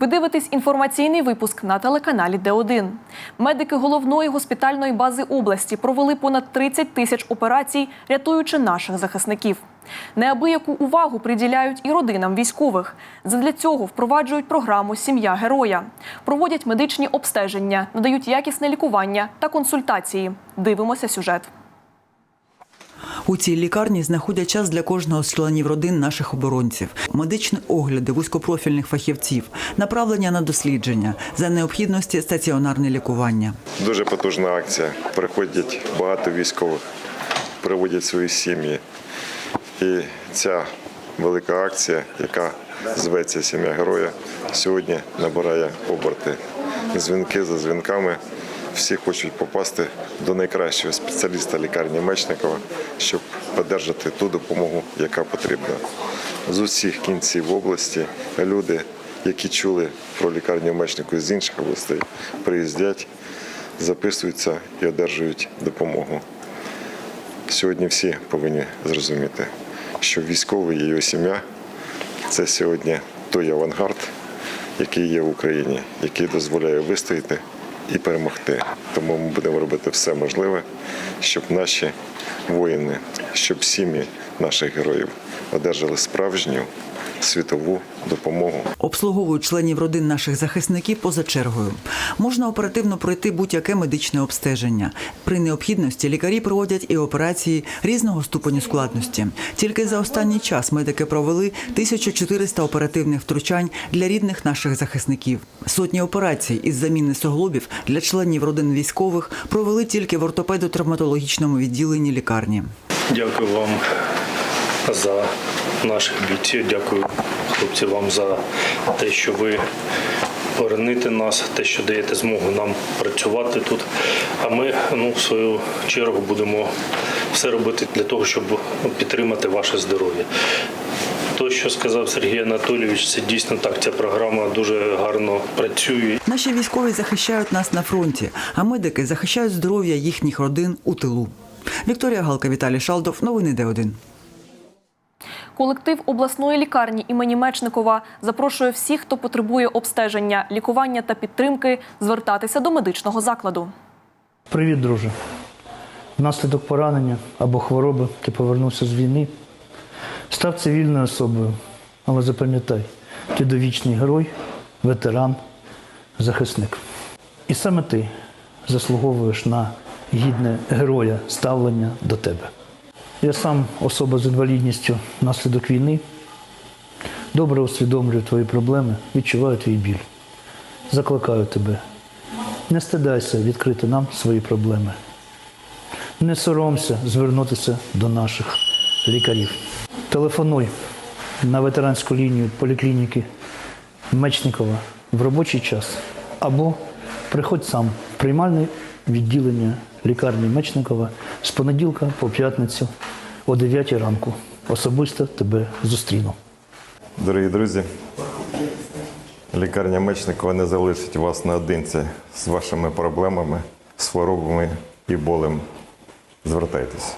Ви дивитесь інформаційний випуск на телеканалі Д1. Медики головної госпітальної бази області провели понад 30 тисяч операцій, рятуючи наших захисників. Неабияку увагу приділяють і родинам військових. Задля цього впроваджують програму Сім'я героя, проводять медичні обстеження, надають якісне лікування та консультації. Дивимося сюжет. У цій лікарні знаходять час для кожного з членів родин наших оборонців, медичні огляди вузькопрофільних фахівців, направлення на дослідження за необхідності стаціонарне лікування. Дуже потужна акція. Приходять багато військових, приводять свої сім'ї. І ця велика акція, яка зветься Сім'я героя, сьогодні набирає оберти. Дзвінки за дзвінками. Всі хочуть попасти до найкращого спеціаліста лікарні Мечникова, щоб одержати ту допомогу, яка потрібна. З усіх кінців області люди, які чули про лікарню Мечникова з інших областей, приїздять, записуються і одержують допомогу. Сьогодні всі повинні зрозуміти, що військовий і його сім'я це сьогодні той авангард, який є в Україні, який дозволяє вистояти і перемогти. Тому ми будемо робити все можливе, щоб наші воїни, щоб сім'ї наших героїв одержали справжню світову допомогу. Обслуговують членів родин наших захисників поза чергою. Можна оперативно пройти будь-яке медичне обстеження. При необхідності лікарі проводять і операції різного ступеню складності. Тільки за останній час медики провели 1400 оперативних втручань для рідних наших захисників. Сотні операцій із заміни суглобів для членів родин військових провели тільки в ортопедо-травматологічному відділенні лікарні. Дякую вам за наших бійців. Дякую, хлопці, вам за те, що ви бороните нас, те, що даєте змогу нам працювати тут. А ми, ну, в свою чергу, будемо все робити для того, щоб підтримати ваше здоров'я. То, що сказав Сергій Анатолійович, це дійсно так. Ця програма дуже гарно працює. Наші військові захищають нас на фронті, а медики захищають здоров'я їхніх родин у тилу. Вікторія Галка, Віталій Шалдов. Новини Д1. Колектив обласної лікарні імені Мечникова запрошує всіх, хто потребує обстеження, лікування та підтримки, звертатися до медичного закладу. Привіт, друже. Внаслідок поранення або хвороби ти повернувся з війни. Став цивільною особою, але запам'ятай, ти довічний герой, ветеран, захисник. І саме ти заслуговуєш на гідне героя ставлення до тебе. Я сам особа з інвалідністю внаслідок війни. Добре усвідомлюю твої проблеми, відчуваю твій біль. Закликаю тебе. Не стидайся відкрити нам свої проблеми. Не соромся звернутися до наших лікарів. Телефонуй на ветеранську лінію поліклініки Мечникова в робочий час або приходь сам в приймальне відділення лікарні Мечникова з понеділка по п'ятницю о 9 ранку. Особисто тебе зустріну. Дорогі друзі, лікарня Мечникова не залишить вас наодинці з вашими проблемами, з хворобами і болем. Звертайтесь.